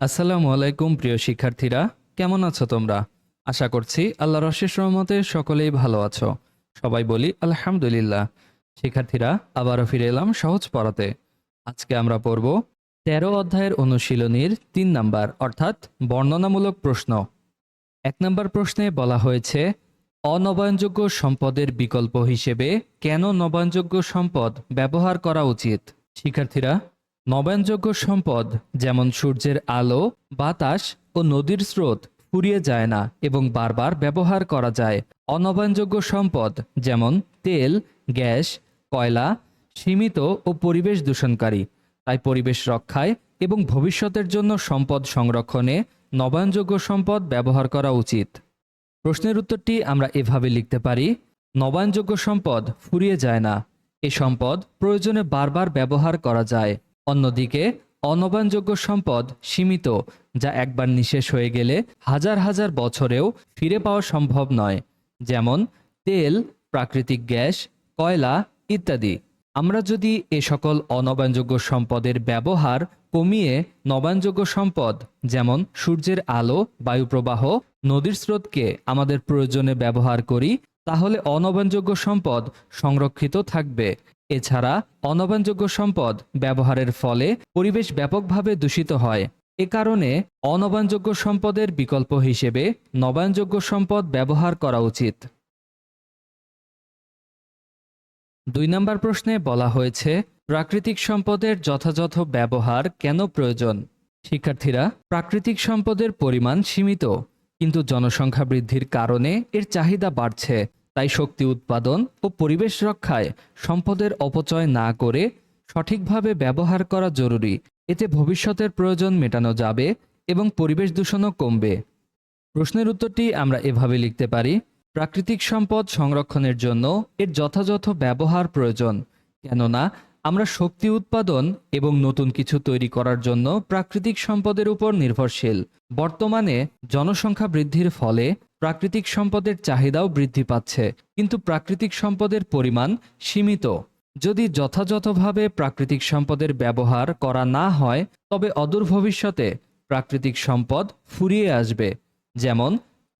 আসসালামু আলাইকুম, প্রিয় শিক্ষার্থীরা। কেমন আছো তোমরা? আশা করছি আল্লাহর অশেষ রহমতে সকলেই ভালো আছো। সবাই বলি আলহামদুলিল্লাহ। শিক্ষার্থীরা, আবারও ফিরে এলাম সহজ পড়াতে। আজকে আমরা পড়ব তেরো অধ্যায়ের অনুশীলনীর তিন নাম্বার, অর্থাৎ বর্ণনামূলক প্রশ্ন। এক নম্বর প্রশ্নে বলা হয়েছে, অনবায়নযোগ্য সম্পদের বিকল্প হিসেবে কেন নবায়নযোগ্য সম্পদ ব্যবহার করা উচিত? শিক্ষার্থীরা নবায়নযোগ্য সম্পদ, যেমন সূর্যের আলো, বাতাস ও নদীর স্রোত, ফুরিয়ে যায় না এবং বারবার ব্যবহার করা যায়। অনবায়নযোগ্য সম্পদ, যেমন তেল, গ্যাস, কয়লা, সীমিত ও পরিবেশ দূষণকারী। তাই পরিবেশ রক্ষায় এবং ভবিষ্যতের জন্য সম্পদ সংরক্ষণে নবায়নযোগ্য সম্পদ ব্যবহার করা উচিত। প্রশ্নের উত্তরটি আমরা এভাবে লিখতে পারি, নবায়নযোগ্য সম্পদ ফুরিয়ে যায় না। এ সম্পদ প্রয়োজনে বারবার ব্যবহার করা যায়। অন্যদিকে অনবায়নযোগ্য সম্পদ সীমিত, যা একবার নিঃশেষ হয়ে গেলে হাজার হাজার বছরেও ফিরে পাওয়া সম্ভব নয়, যেমন তেল, প্রাকৃতিক গ্যাস, কয়লা ইত্যাদি। আমরা যদি এ সকল অনবায়নযোগ্য সম্পদের ব্যবহার কমিয়ে নবায়নযোগ্য সম্পদ, যেমন সূর্যের আলো, বায়ুপ্রবাহ, নদীর স্রোতকে আমাদের প্রয়োজনে ব্যবহার করি, তাহলে অনবায়নযোগ্য সম্পদ সংরক্ষিত থাকবে। এছাড়া অনবায়নযোগ্য সম্পদ ব্যবহারের ফলে পরিবেশ ব্যাপকভাবে দূষিত হয়। এ কারণে অনবায়নযোগ্য সম্পদের বিকল্প হিসেবে নবায়নযোগ্য সম্পদ ব্যবহার করা উচিত। দুই নম্বর প্রশ্নে বলা হয়েছে, প্রাকৃতিক সম্পদের যথাযথ ব্যবহার কেন প্রয়োজন? শিক্ষার্থীরা, প্রাকৃতিক সম্পদের পরিমাণ সীমিত, কিন্তু জনসংখ্যা বৃদ্ধির কারণে এর চাহিদা বাড়ছে। তাই শক্তি উৎপাদন ও পরিবেশ রক্ষায় সম্পদের অপচয় না করে সঠিকভাবে ব্যবহার করা জরুরি। এতে ভবিষ্যতের প্রয়োজন মেটানো যাবে এবং পরিবেশ দূষণও কমবে। প্রশ্নের উত্তরটি আমরা এভাবে লিখতে পারি, প্রাকৃতিক সম্পদ সংরক্ষণের জন্য এর যথাযথ ব্যবহার প্রয়োজন, কেননা আমরা শক্তি উৎপাদন এবং নতুন কিছু তৈরি করার জন্য প্রাকৃতিক সম্পদের উপর নির্ভরশীল। বর্তমানে জনসংখ্যা বৃদ্ধির ফলে প্রাকৃতিক সম্পদের চাহিদাও বৃদ্ধি পাচ্ছে, কিন্তু প্রাকৃতিক সম্পদের পরিমাণ সীমিত। যদি যথাযথভাবে প্রাকৃতিক সম্পদের ব্যবহার করা না হয়, তবে অদূর ভবিষ্যতে প্রাকৃতিক সম্পদ ফুরিয়ে আসবে, যেমন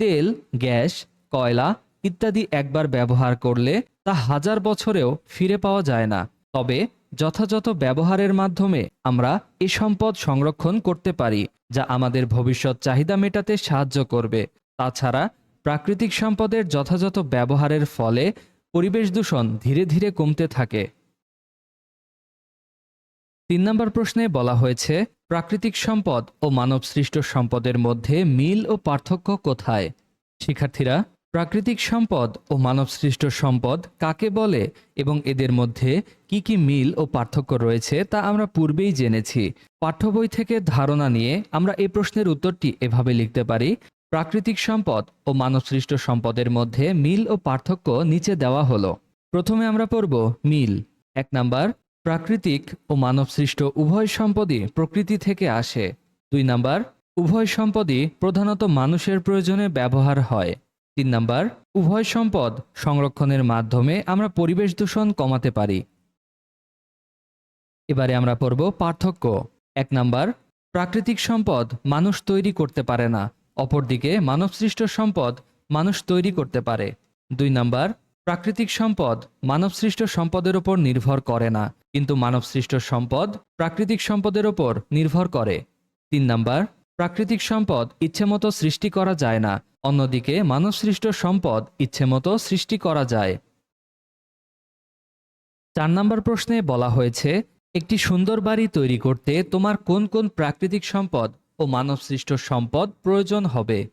তেল, গ্যাস, কয়লা ইত্যাদি একবার ব্যবহার করলে তা হাজার বছরেও ফিরে পাওয়া যায় না। তবে যথাযথ ব্যবহারের মাধ্যমে আমরা এ সম্পদ সংরক্ষণ করতে পারি, যা আমাদের ভবিষ্যৎ চাহিদা মেটাতে সাহায্য করবে। তাছাড়া, প্রাকৃতিক সম্পদের যথাযথ ব্যবহারের ফলে পরিবেশ দূষণ ধীরে ধীরে কমতে থাকে। তিন নম্বর প্রশ্নে বলা হয়েছে, প্রাকৃতিক সম্পদ ও মানবসৃষ্ট সম্পদের মধ্যে মিল ও পার্থক্য কোথায়? শিক্ষার্থীরা প্রাকৃতিক সম্পদ ও মানবসৃষ্ট সম্পদ কাকে বলে এবং এদের মধ্যে কি কি মিল ও পার্থক্য রয়েছে তা আমরা পূর্বেই জেনেছি। পাঠ্য বই থেকে ধারণা নিয়ে আমরা এই প্রশ্নের উত্তরটি এভাবে লিখতে পারি, প্রাকৃতিক সম্পদ ও মানবসৃষ্ট সম্পদের মধ্যে মিল ও পার্থক্য নিচে দেওয়া হলো। প্রথমে আমরা পড়ব মিল। এক নাম্বার, প্রাকৃতিক ও মানবসৃষ্ট উভয় সম্পদই প্রকৃতি থেকে আসে। দুই নাম্বার, উভয় সম্পদই প্রধানত মানুষের প্রয়োজনে ব্যবহার হয়। তিন নাম্বার, উভয় সম্পদ সংরক্ষণের মাধ্যমে আমরা পরিবেশ দূষণ কমাতে পারি। এবারে আমরা পড়ব পার্থক্য। এক নাম্বার, প্রাকৃতিক সম্পদ মানুষ তৈরি করতে পারে না, অপরদিকে মানবসৃষ্ট সম্পদ মানুষ তৈরি করতে পারে। দুই নাম্বার, প্রাকৃতিক সম্পদ মানবসৃষ্ট সম্পদের উপর নির্ভর করে না, কিন্তু মানবসৃষ্ট সম্পদ প্রাকৃতিক সম্পদের উপর নির্ভর করে। তিন নাম্বার, প্রাকৃতিক সম্পদ ইচ্ছেমতো সৃষ্টি করা যায় না অন্যদিকে মানবসৃষ্ট সম্পদ ইচ্ছেমতো সৃষ্টি করা যায়। চার নম্বর প্রশ্নে বলা হয়েছে, একটি সুন্দর বাড়ি তৈরি করতে তোমার কোন কোন প্রাকৃতিক সম্পদ ও মানবসৃষ্ট সম্পদ প্রয়োজন হবে?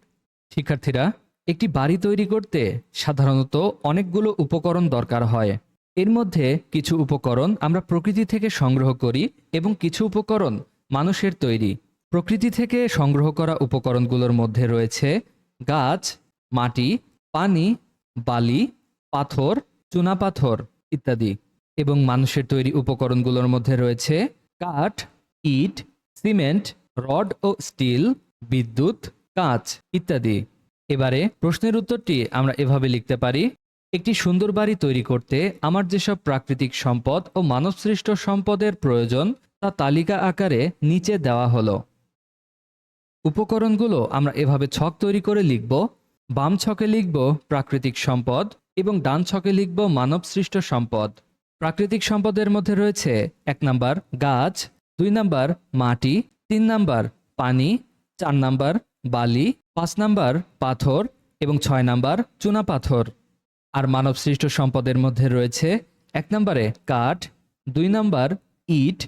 শিক্ষার্থীরা, একটি বাড়ি তৈরি করতে সাধারণত অনেকগুলো উপকরণ দরকার হয়। এর মধ্যে কিছু উপকরণ আমরা প্রকৃতি থেকে সংগ্রহ করি এবং কিছু উপকরণ মানুষের তৈরি। প্রকৃতি থেকে সংগ্রহ করা উপকরণগুলোর মধ্যে রয়েছে গাছ, মাটি, পানি, বালি, পাথর, চুনাপাথর ইত্যাদি এবং মানুষের তৈরি উপকরণগুলোর মধ্যে রয়েছে কাঠ, ইট, সিমেন্ট, রড ও স্টিল, বিদ্যুৎ, কাঁচ ইত্যাদি। এবারে প্রশ্নের উত্তরটি আমরা এভাবে লিখতে পারি। একটি সুন্দর বাড়ি তৈরি করতে আমার যেসব প্রাকৃতিক সম্পদ ও মানবসৃষ্ট সম্পদের প্রয়োজন তা তালিকা আকারে নিচে দেওয়া হলো। উপকরণগুলো আমরা এভাবে ছক তৈরি করে লিখব, বাম ছকে লিখব প্রাকৃতিক সম্পদ এবং ডান ছকে লিখব মানব সৃষ্ট সম্পদ। প্রাকৃতিক সম্পদের মধ্যে রয়েছে এক নাম্বার গাছ, দুই নাম্বার মাটি, তিন নাম্বার পানি, চার নাম্বার বালি, পাঁচ নাম্বার পাথর এবং ছয় নাম্বার চুনা পাথর। আর মানব সৃষ্ট সম্পদের মধ্যে রয়েছে এক নম্বরে কাঠ, দুই নাম্বার ইট,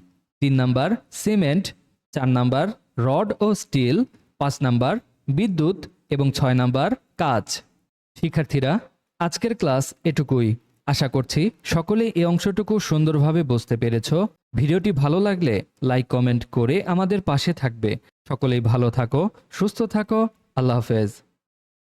তিন নাম্বার সিমেন্ট, চার নাম্বার রড ও স্টিল, পাঁচ নাম্বার, বিদ্যুৎ এবং ছয় নাম্বার, কাজ। শিক্ষার্থীরা, আজকের ক্লাস এটুকুই। আশা করছি সকলে এই অংশটুকু সুন্দরভাবে বুঝতে পেরেছ। ভিডিওটি ভালো লাগলে লাইক, কমেন্ট করে আমাদের পাশে থাকবে। সকলেই ভালো থাকো, সুস্থ থাকো। আল্লাহ হাফেজ।